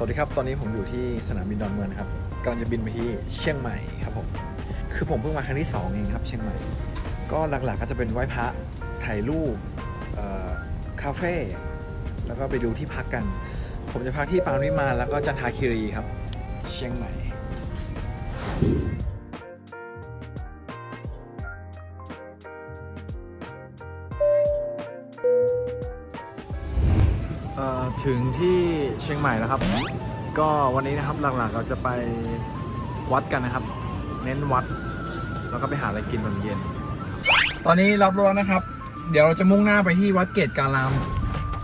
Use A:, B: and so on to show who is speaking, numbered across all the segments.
A: สวัสดีครับ ตอนนี้ผมอยู่ที่สนามบินดอนเมืองครับกำลังจะบินไปที่เชียงใหม่ครับผม คือผมเพิ่งมาครั้งที่สองเองครับ เชียงใหม่ ก็หลักๆก็จะเป็นไหว้พระ ถ่ายรูปเอ่อคาเฟ่ แล้วก็ไปดูที่พักกัน ผมจะพักที่ปางวิมานแล้วก็จันทาคีรีครับ เชียงใหม่ ถึงที่เชียงใหม่แล้วครับ ก็วันนี้นะครับหลักๆเราจะไปวัดกันนะครับ เน้นวัด แล้วก็ไปหาอะไรกินตอนเย็น ตอนนี้รับรถแล้วนะครับ เดี๋ยวเราจะมุ่งหน้าไปที่วัดเกตการาม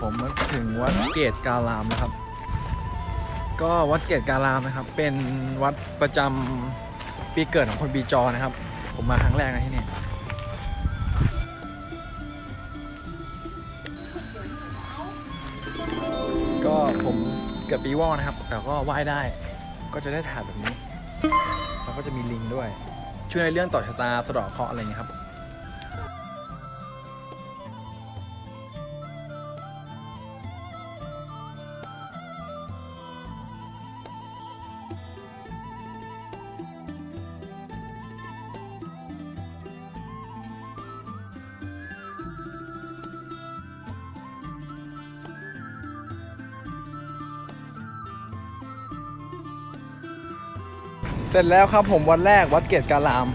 A: ผมมาถึงวัดเกตการามนะครับ ก็วัดเกตการามนะครับ เป็นวัดประจำปีเกิดของคนบีจอนะครับ ผมมาครั้งแรกนะที่นี่ ก็ผมเกือบปีวอลนะครับ แต่ก็ว่ายได้ ก็จะได้ถ่ายแบบนี้ แล้วก็จะมีลิงด้วย ช่วยในเรื่องต่อชะตาสะเดาะเคราะห์อะไรอย่างเงี้ยครับ เสร็จแล้วครับผมวันแรกวัดเกตการาม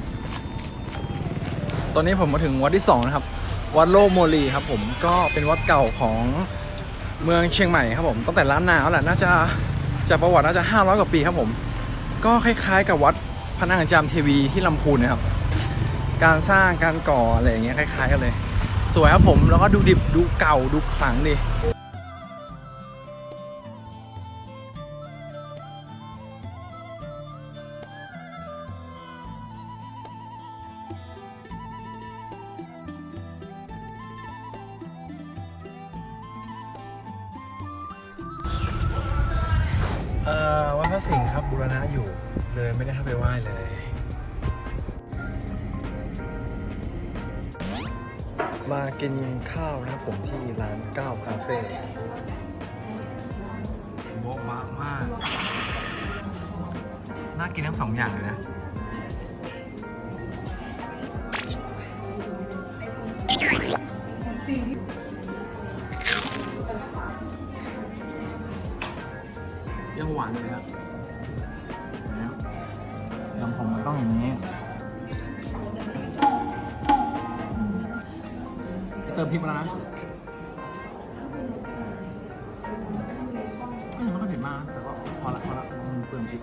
A: ตอนนี้ผมมาถึงวัดที่สองนะครับ วัดโลโมลีครับผมก็เป็นวัดเก่าของเมืองเชียงใหม่ครับผมตั้งแต่ล้านนาแล้วแหละน่าจะจากประวัติน่าจะ 500 กว่าปีครับผม ก็คล้ายๆ กับวัดพระนางจามเทวีที่ลำพูนนะครับ การสร้างการก่ออะไรอย่างเงี้ยคล้ายๆกันเลย สวยครับผมแล้วก็ดูดิบดูเก่าดูขลังดี มากินข้าวนะครับผมที่ร้านก้าวคาเฟ่โบ๊ะบะมาก น่ากินทั้งสองอย่างเลยนะ เติมพริกมาแล้วนะก็ยังไม่ค่อยเผ็ดมากนะแต่ก็พอละพอละมันเปลืองพริก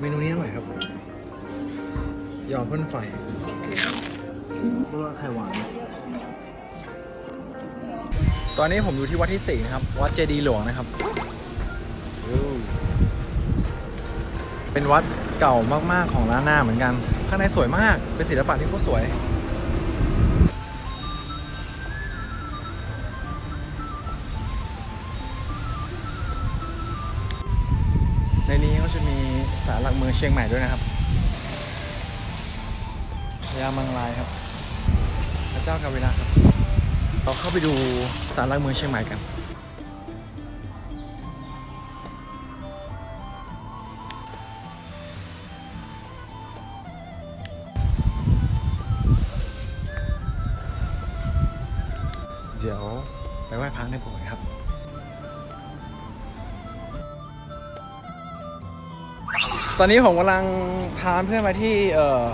A: เมนูนี้อร่อยครับ ยอมพ่นไฟรสไข่หวาน ตอนนี้ผมอยู่ที่วัดที่สี่นะครับ วัดเจดีย์หลวงนะครับ เป็นวัดเก่ามากๆของล้านนาเหมือนกัน ข้างในสวยมาก เป็นศิลปะที่โคตรสวย หลักเมืองเชียงใหม่ด้วยนะครับพญามังลายครับ พระเจ้ากาเวลาครับ เราเข้าไปดูศาลหลักเมืองเชียงใหม่กัน เดี๋ยวไปไหว้พระในโบสถ์ครับ อนนี้ผมกำลังพาเพื่อนมาที่เอ่อ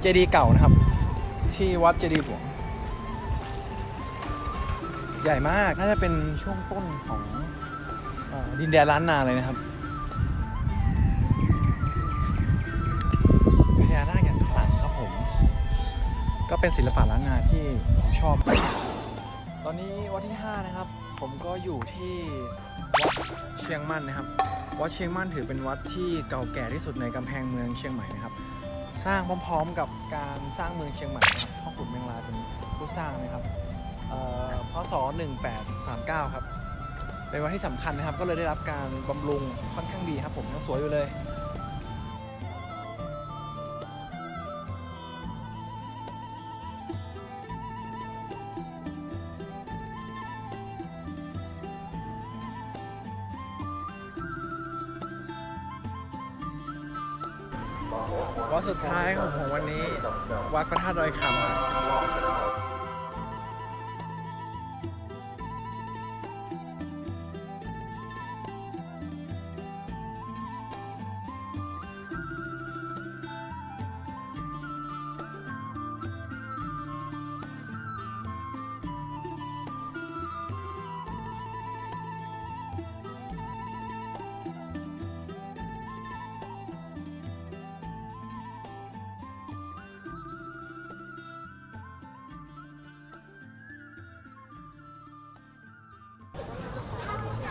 A: เจดีย์เก่านะครับ ที่วัดเจดีย์หลวงใหญ่มากน่าจะเป็นช่วงต้นของออดินแดนล้านนาเลยนะครับพญานาคอย่างขลังครับผม ก็เป็นศิลปะล้านนาที่ผมชอบ ตอนนี้วัดที่ 5 นะครับ ผมก็อยู่ที่วัดเชียงมั่นนะครับ วัดเชียงมั่นถือเป็นวัดที่เก่าแก่ที่สุดในกำแพงเมืองเชียงใหม่นะครับ สร้างพร้อมๆกับการสร้างเมืองเชียงใหม่ครับพ่อขุนเมืองลาเป็นผู้สร้างนะครับพศ 1839 ครับ เป็นวัดที่สำคัญนะครับ ก็เลยได้รับการบำรุงค่อนข้างดีครับผมยังสวยอยู่เลย สุดท้ายของผมวันนี้ วัดพระธาตุดอยคำ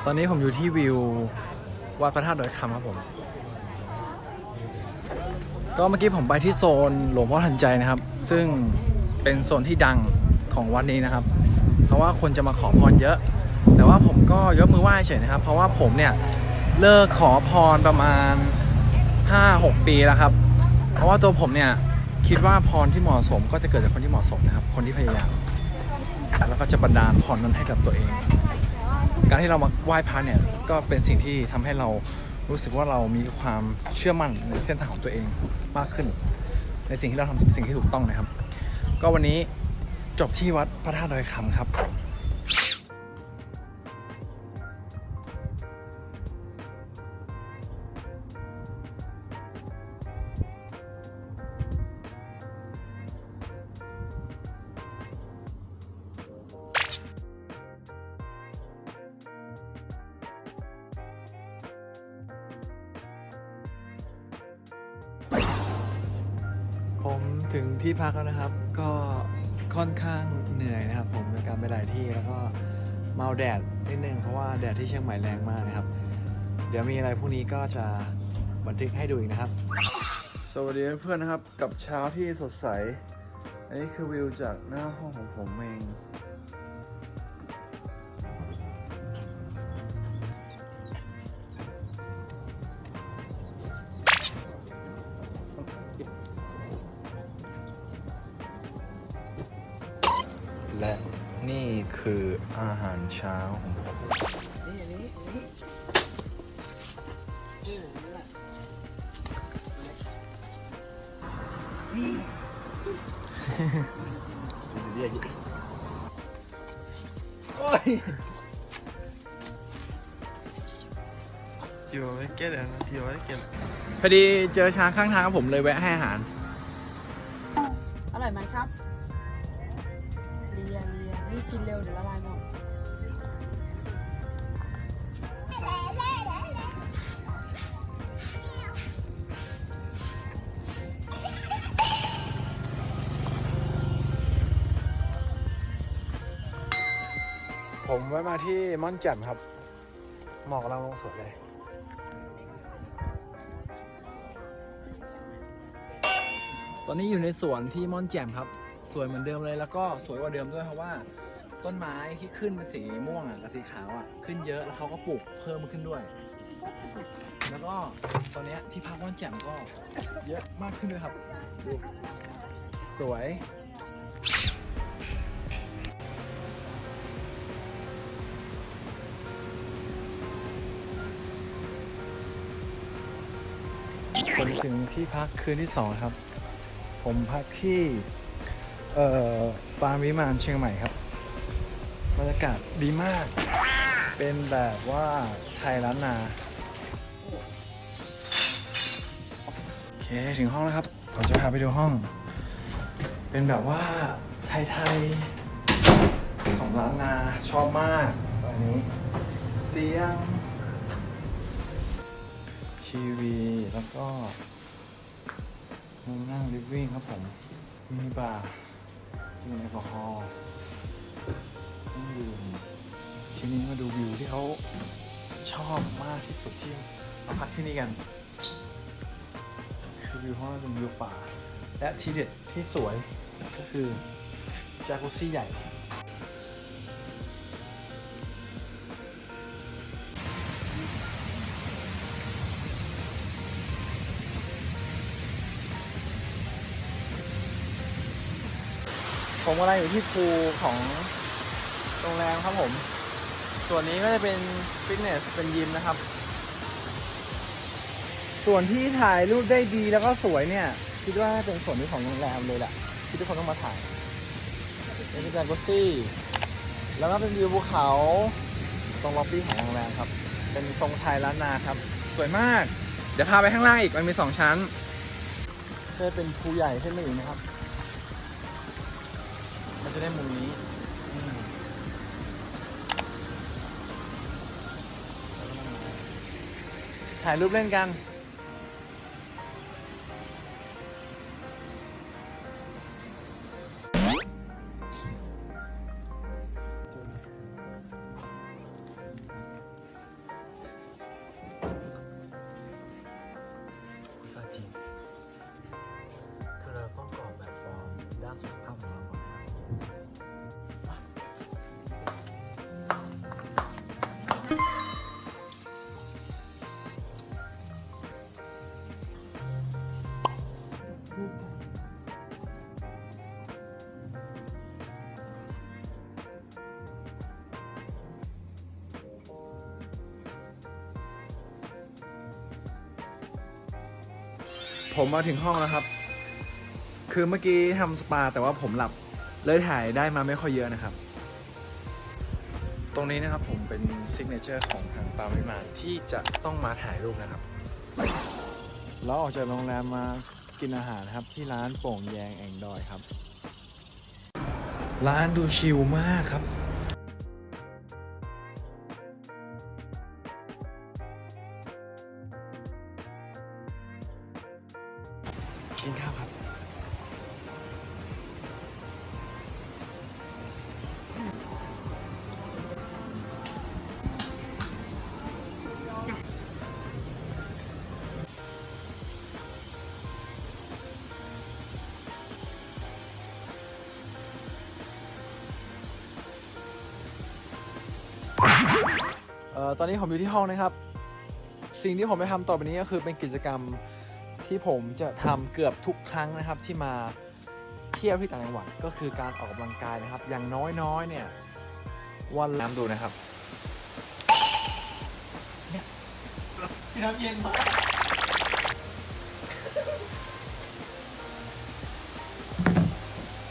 A: ตอนนี้ผมอยู่ที่วิววัดพระธาตุดอยคำครับผม ก็เมื่อกี้ผมไปที่โซนหลวงพ่อทันใจนะครับ ซึ่งเป็นโซนที่ดังของวัดนี้นะครับ เพราะว่าคนจะมาขอพรเยอะ แต่ว่าผมก็ยกมือไหว้เฉยนะครับ เพราะว่าผมเนี่ยเลิกขอพรประมาณ 5-6 ปีแล้วครับ เพราะว่าตัวผมเนี่ยคิดว่าพรที่เหมาะสมก็จะเกิดจากคนที่เหมาะสมนะครับ คนที่พยายาม แล้วก็จะบันดาลพรนั้นให้กับตัวเอง ที่เรามาไหว้พระเนี่ยก็เป็นสิ่งที่ทำให้เรารู้สึกว่าเรามีความเชื่อมั่นในเส้นทางของตัวเองมากขึ้น ในสิ่งที่เราทำสิ่งที่ถูกต้องนะครับ ก็วันนี้จบที่วัดพระธาตุดอยคำครับ ถึงที่พักแล้วนะครับ ก็ค่อนข้างเหนื่อยนะครับ ผมในการไปหลายที่แล้วก็เมาแดดนิดนึงเพราะว่าแดดที่เชียงใหม่แรงมากนะครับ เดี๋ยวมีอะไรพวกนี้ก็จะบันทึกให้ดูอีกนะครับ สวัสดีเพื่อนๆนะครับ กับเช้าที่สดใส อันนี้คือวิวจากหน้าห้องของผมเอง คืออาหารเช้าของผม
B: อยู่ไม่เก็ตอะอยู่ไม่เก็ต
A: พอดีเจอช้างข้างทางครับผมเลยแวะให้อาหาร
C: อร่อยไหมครับ บกินเร็วเดี๋ยวละลายหมด
A: ผมแวะมาที่ม่อนแจ่มครับ หมอกกำลังลงสวยเลยตอนนี้อยู่ในสวนที่ม่อนแจ่มครับ สวยเหมือนเดิมเลยแล้วก็สวยกว่าเดิมด้วยเพราะว่า ต้นไม้ที่ขึ้นเป็นสีม่วงอะกับสีขาวอะขึ้นเยอะแล้วเขาก็ปลูกเพิ่มขึ้นด้วย แล้วก็ตอนเนี้ยที่พักม่อนแจ่มก็เยอะมากขึ้นด้วยครับดูสวยผมถึงที่พักคืนที่สองครับ ผมพักที่ เอ่อปางวิมานเชียงใหม่ครับ รรยากาศดีมาก เป็นแบบว่าไทยล้านนา โอเค ถึงห้องแล้วครับผมจะพาไปดูห้อง เป็นแบบว่าไทยๆสองล้านนาชอบมากสไตล์นี้ เตียง ทีวี แล้วก็มุมนั่งลิฟวิ่งครับผมมินิบาร์มีแอลกอฮอล์ เครื่องดื่มทีนี้มาดูวิวที่เขาชอบมากที่สุดที่มาพักที่นี่กัน คือวิวห้องเป็นวิวป่า และทีเด็ดที่สวยก็คือจากุซี่ใหญ่ผมกำลังอยู่ที่พูของ รงแรมครับผม ส่วนนี้ก็จะเป็นฟิตเนสเป็นยิมนะครับ ส่วนที่ถ่ายรูปได้ดีแล้วก็สวยเนี่ย คิดว่าเป็นส่วนนี้ของโรงแรมเลยแหละที่ทุกคนต้องมาถ่ายเป็นจาก็ซี่ แล้วก็เป็นวิวภูเขาตรงล็อบบี้ของโรงแรมครับ เป็นทรงไทยล้านนาครับ สวยมาก เดี๋ยวพาไปข้างล่างอีกมันมีสองชั้นก็เป็นภูใหญ่ขึ้นมาอีกนะครับ มันจะได้มุมนี้ ถ่ายรูปเล่นกัน ผมมาถึงห้องแล้วครับ คือเมื่อกี้ทำสปาแต่ว่าผมหลับ เลยถ่ายได้มาไม่ค่อยเยอะนะครับ ตรงนี้นะครับผมเป็นซิกเนเจอร์ของทางปาวิมานที่จะต้องมาถ่ายรูปนะครับเราออกจากโรงแรมมากินอาหารครับที่ร้านโป่งแยงแองดอยครับ ร้านดูชิลมากครับ ตอนนี้ผมอยู่ที่ห้องนะครับ สิ่งที่ผมไปทำต่อไปนี้ก็คือเป็นกิจกรรมที่ผมจะทำเกือบทุกครั้งนะครับ ที่มาเที่ยวที่ต่างจังหวัดก็คือการออกกำลังกายนะครับ อย่างน้อยๆเนี่ยวันน้ำดูนะครับเนี่ยน้ำเย็นมาก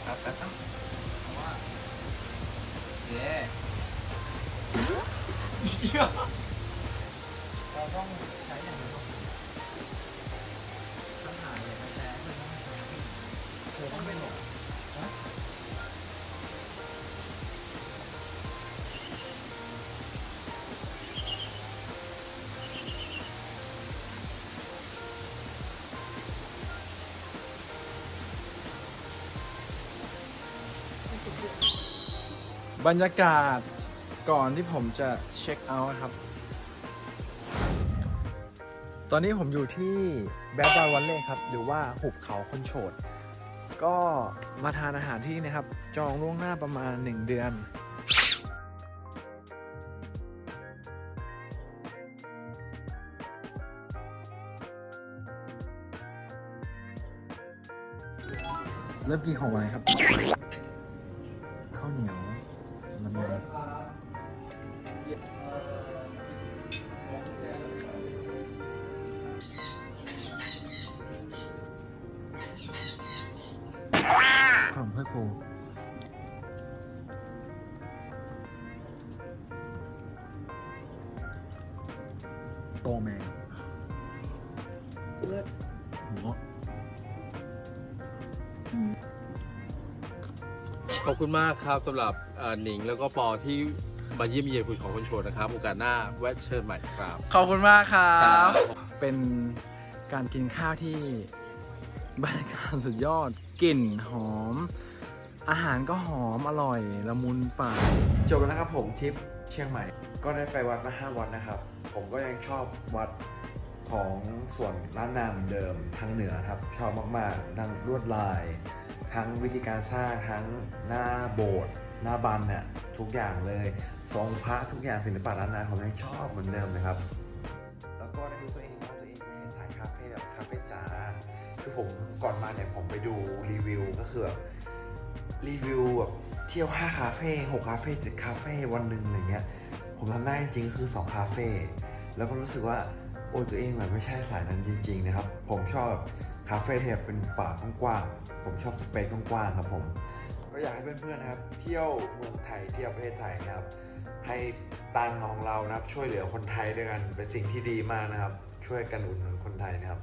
A: แป๊บแป๊บแป๊บว่าเย้ เราต้องใช้อย่างนี้ต้องหาเลยไม่แพ้ไม่ต้องใช้เธอต้องไม่หลงนะบรรยากาศ ก่อนที่ผมจะเช็คเอาท์ครับ ตอนนี้ผมอยู่ที่แบดบอยวันเล่ครับ หรือว่าหุบเขาคนโฉด ก็มาทานอาหารที่นี่นะครับ จองล่วงหน้าประมาณ 1 เดือนเริ่มกินของหวานครับ ขนมถ้วยฟูโตแมงเลือดหัว
D: ขอบคุณมากครับสำหรับเอ่อหนิงแล้วก็ปอที่มาเยี่ยมเยียนคุณของคนโชว์นะครับโอกาสหน้าแวะเชิญใหม่ครับ
A: ขอบคุณมากครั
D: ครับบ
A: เป็นการกินข้าวที่บรรยากาศสุดยอด กลิ่นหอม อาหารก็หอมอร่อยละมุนปากจบแล้วครับผมทริปเชียงใหม่ ก็ได้ไปวัดมาห้าวัดนะครับ ผมก็ยังชอบวัดของส่วนล้านนาเหมือนเดิมทางเหนือครับ ชอบมากๆทั้งลวดลาย ทั้งวิธีการสร้างทั้งหน้าโบสถ์หน้าบันเนี่ยทุกอย่างเลยทรงพระทุกอย่างศิลปะล้านนาผมยังชอบเหมือนเดิมเลยครับ แล้วก็ได้ดูตัวเองว่าตัวเองไม่ใช่สายคาเฟ่แบบคาเฟ่จ๋าคือผมก่อนมาเนี่ยผมไปดูรีวิวก็คือแบบ รีวิวแบบเที่ยว 5 คาเฟ่6คาเฟ่7คาเฟ่วันหนึ่งอะไรเงี้ย ผมทำได้จริงๆคือ 2 คาเฟ่แล้วก็รู้สึกว่า
E: โอ้ตัวเองแบบไม่ใช่สายนั้นจริง ๆ นะครับ ผมชอบคาเฟ่ที่แบบเป็นป่ากว้างๆผมชอบสเปซกว้างๆครับผม ก็อยากให้เพื่อนๆนะครับ เที่ยวเมืองไทยเที่ยวประเทศไทยนะครับ ให้ตังค์ของเรานะครับ ช่วยเหลือคนไทยด้วยกันเป็นสิ่งที่ดีมากนะครับ ช่วยกันอุดหนุนคนไทยนะครับ